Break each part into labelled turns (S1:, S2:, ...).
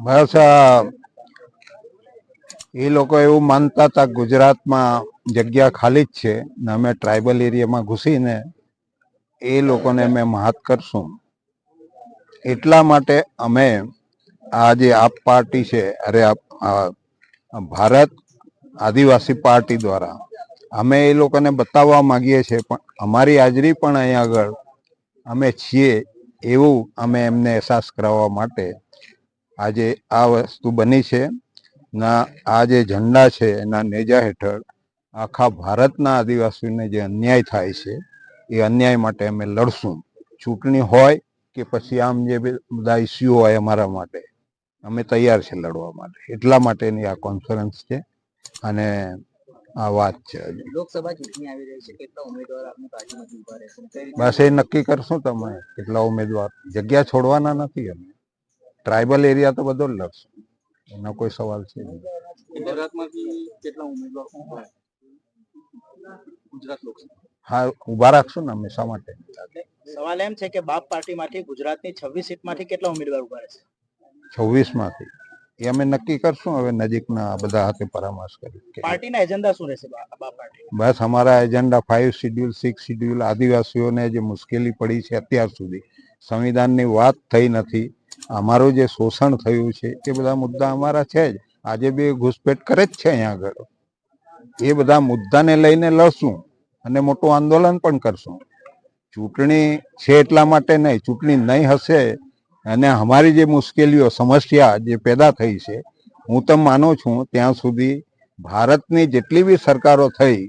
S1: બસ એ લોકો એવું માનતા હતા ગુજરાતમાં જગ્યા ખાલી જ છે ને અમે ટ્રાઇબલ એરિયામાં ઘૂસીને એ લોકોને અમે મહાત કરશું. એટલા માટે અમે આ જે આપ પાર્ટી છે, અરે આપ- ભારત આદિવાસી પાર્ટી દ્વારા અમે એ લોકોને બતાવવા માગીએ છીએ, પણ અમારી હાજરી પણ અહીંયા આગળ અમે છીએ એવું અમે એમને અહેસાસ કરાવવા માટે આજે આ વસ્તુ બની છે. ના આ જે ઝંડા છે એના નેજા હેઠળ આખા ભારતના આદિવાસીઓને જે અન્યાય થાય છે એ અન્યાય માટે અમે લડશું. ચૂંટણી હોય કે પછી આમ જે બધા ઇસ્યુ હોય અમારા માટે અમે તૈયાર છે લડવા માટે. એટલા માટેની આ કોન્ફરન્સ છે અને આ વાત છે
S2: લોકસભા ચૂંટણી આવી રહી છે કેટલા ઉમેદવાર આપની પાર્ટીમાંથી ઊભા રહેશે?
S1: બસ એ નક્કી કરશું તમે કેટલા ઉમેદવાર? જગ્યા છોડવાના નથી અમે. ટ્રાઇબલ એરિયા તો બધો જ લડશું એનો કોઈ સવાલ છે
S2: ઊભા
S1: હા ઊભા રાખશું ને અમે શા માટે?
S2: સવાલ એમ છે કે બાપ પાર્ટીમાંથી ગુજરાતની છવ્વીસ સીટમાંથી કેટલા ઉમેદવાર ઊભા રહેશે?
S1: છવ્વીસમાંથી એ અમે નક્કી કરશું હવે નજીકના બધા હાથે પરામર્શ કરી
S2: પાર્ટીના એજન્ડા શું રહેશે બા- બાપ પાર્ટી
S1: બસ અમારા agenda five schedule six schedule આદિવાસીઓને જે મુશ્કેલી પડી છે અત્યાર સુધી સંવિધાનની વાત થઈ નથી. અમારું જે શોષણ થયું છે, એ બધા મુદ્દા અમારા છે જ. આજે બી ઘૂસપેટ કરે જ છે અહીંયા આગળ. એ બધા મુદ્દાને લઈને લડશું અને મોટું આંદોલન પણ કરશું. ચૂંટણી છે એટલા માટે નહીં, ચૂંટણી નહીં હશે અને અમારી જે મુશ્કેલીઓ, સમસ્યા જે પેદા થઈ છે, હું તો માનું છું ત્યાં સુધી ભારતની જેટલી બી સરકારો થઈ,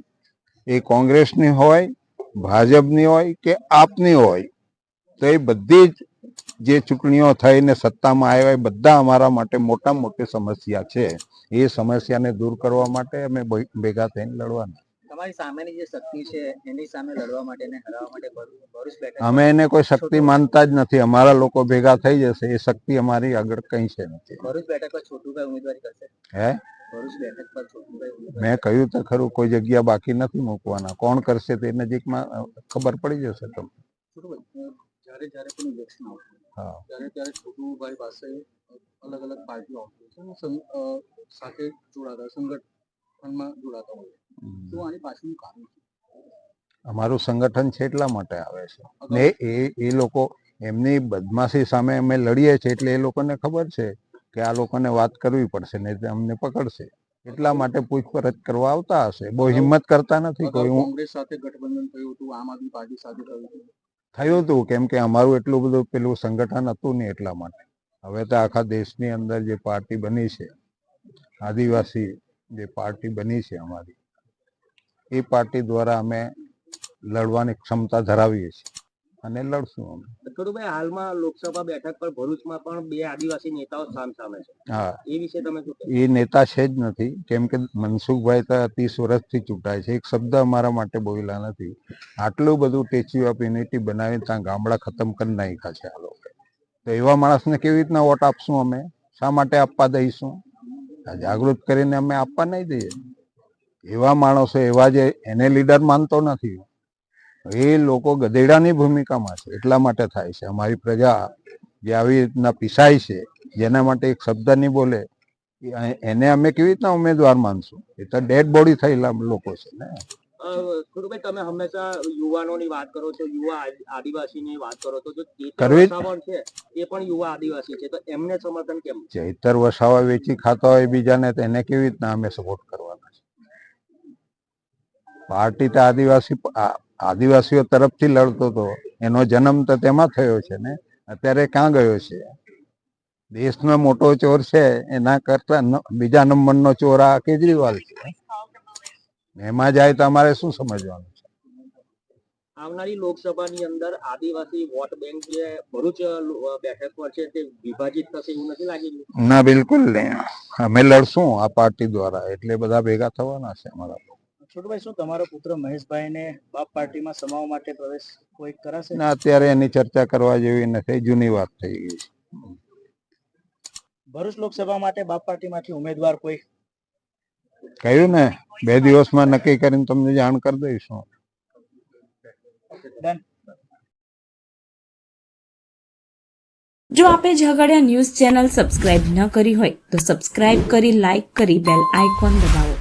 S1: એ કોંગ્રેસની હોય, ભાજપની હોય કે આપની હોય, તો એ બધી જ જે ચૂંટણીઓ થઈને સત્તામાં આવ્યા એ બધા અમારા માટે મોટા મોટી સમસ્યા છે. એ સમસ્યાને દૂર કરવા માટે અમે ભેગા થઈને લડવાના.
S2: તમારી સામેની જે શક્તિ છે એની સામે લડવા માટે ને હરાવવા માટે ભરૂચ બેઠક
S1: અમે એને કોઈ શક્તિ માનતા જ નથી. અમારા લોકો ભેગા થઈ જશે. એ શક્તિ અમારી આગળ કઈ છે નથી.
S2: ભરૂચ બેઠક પર છોટુભાઈ ઉમેદવારી કરશે?
S1: હે?
S2: ભરૂચ બેઠક પર છોટુભાઈ
S1: મેં કહ્યું તો ખરું કોઈ જગ્યા બાકી નથી મૂકવાના. કોણ કરશે તે નજીકમાં ખબર પડી જશે તમને.
S2: જ્યારે જ્યારે પણ ઇલેક્શન
S1: આવતું
S2: ત્યારે ત્યારે છોટુભાઈ પાસે અલગ અલગ પાર્ટીઓ આવતી છે સાથે જોડાતા સંગઠનમાં જોડાતા હોય તો આની પાછળનું કારણ છે
S1: અમારું સંગઠન છે એટલા માટે આવે છે. ને એ એ લોકો એમની બદમાશી સામે અમે લડીએ છીએ એટલે એ લોકોને ખબર છે કે આ લોકોને વાત કરવી પડશે ને અમને પકડશે. એટલા માટે પૂછપરછ કરવા આવતા હશે. બહુ હિંમત કરતા નથી કોઈ.
S2: કોંગ્રેસ સાથે ગઠબંધન થયું હતું આમ આદમી પાર્ટી સાથે થયું હતું.
S1: થયું હતું કેમ કે અમારું એટલું બધું પેલું સંગઠન હતું નહીં એટલા માટે. હવે તો આખા દેશની અંદર જે પાર્ટી બની છે, આદિવાસી જે પાર્ટી બની છે અમારી, એ પાર્ટી દ્વારા અમે લડવાની ક્ષમતા ધરાવીએ છીએ. અને લડશું અમે.
S2: કડુભાઈ હાલમાં લોકસભા બેઠક પર ભરૂચમાં પણ બે આદિવાસી નેતાઓ સામ સામે છે.
S1: હા.
S2: એ વિશે તમે
S1: એ નેતા છે જ નથી. કેમ કે મનસુખભાઈ તો ત્રીસ વર્ષથી ચૂંટાય છે. એક શબ્દ અમારા માટે બોલ્યા નથી. આટલું બધું ટેચ્યુ ઓફ યુનિટી બનાવીને ત્યાં ગામડા ખતમ કરી નાખ્યા છે આ લોકો. તો એવા માણસને કેવી રીતના વોટ આપશું અમે? શા માટે આપવા દઈશું? જાગૃત કરીને અમે આપવા નહીં દઈએ. એવા માણસો એવા જે એને લીડર માનતો નથી. એ લોકો ગધેડાની ભૂમિકામાં છે એટલા માટે થાય છે. અમારી પ્રજા જે આવી રીતના પીસાય છે જેના માટે એક શબ્દ નહીં બોલે એને અમે કેવી રીતના ઉમેદવાર માનશું? એ તો ડેડ બોડી થયેલા લોકો છે ને.
S2: અ, તમે હંમેશા યુવાનોની વાત કરો છો યુવા આદિ- આદિવાસીની વાત કરો છો. જો એ પણ યુવા આદિવાસી છે તો એમને સમર્થન કેમ?
S1: ચૈતર વસાવા વેચી ખાતા હોય બીજાને તો એને કેવી રીતના અમે સપોર્ટ કરવાના છે? પાર્ટી તો આદિવાસી આદિવાસીઓ તરફથી લડતો હતો. એનો જન્મ તો તેમાં થયો છે ને. અત્યારે ક્યાં ગયો છે? દેશનો મોટો ચોર છે એના કરતા બીજા નંબરનો ચોર આ કેજરીવાલ છે. એમાં જાય તો અમારે શું સમજવાનું છે?
S2: આવનારી લોકસભાની અંદર આદિવાસી વોટ બેંક જે ભરૂચ બેઠક પર છે તે વિભાજિત થશે એવું નથી લાગી
S1: ના બિલકુલ નહીં. અમે લડશું આ પાર્ટી દ્વારા. એટલે બધા ભેગા થવાના છે અમારા
S2: છોટુભાઈ શું તમારો પુત્ર મહેશભાઈને બાપ પાર્ટીમાં સમાવવા માટે પ્રવેશ કોઈ કરાશે?
S1: ના અત્યારે એની ચર્ચા કરવા જેવી નથી. જૂની વાત થઈ ગઈ
S2: ભરૂચ લોકસભા માટે બાપ પાર્ટીમાંથી ઉમેદવાર કોઈ?
S1: કહ્યું ને બે દિવસમાં નક્કી કરીને તમને જાણ કરી દઈશું.
S3: જો આપે ઝઘડિયા ન્યૂઝ ચેનલ સબસ્ક્રાઇબ ન કરી હોય તો સબસ્ક્રાઇબ કરી લાઇક કરી બેલ આઇકોન દબાવો.